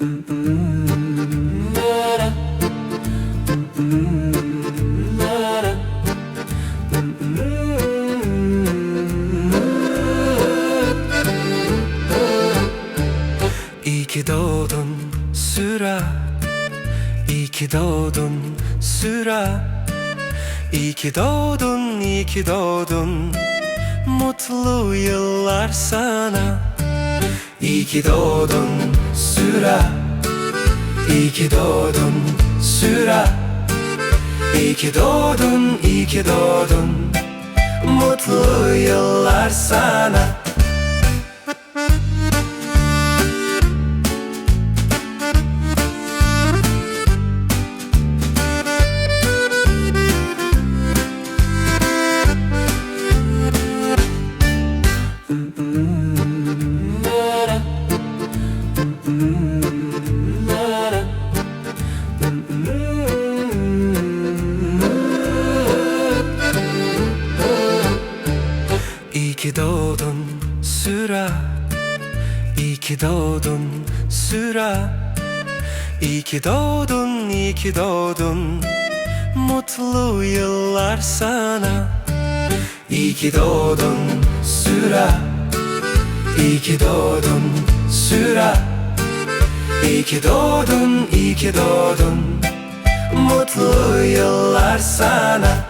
İyi ki doğdun Süra. İyi doğdun Süra. İyi doğdun, iyi ki doğdun. Mutlu yıllar sana İyi ki doğdun Süra. İyi ki doğdun Süra. İyi ki doğdun, iyi ki doğdun. Mutlu yıllar sana doğdun Süra İyi ki doğdun Süra İyi ki doğdun, iyi ki doğdun. Mutlu yıllar sana. İyi ki doğdun Süra İyi ki doğdun Süra İyi ki doğdun, iyi ki doğdun. Mutlu yıllar sana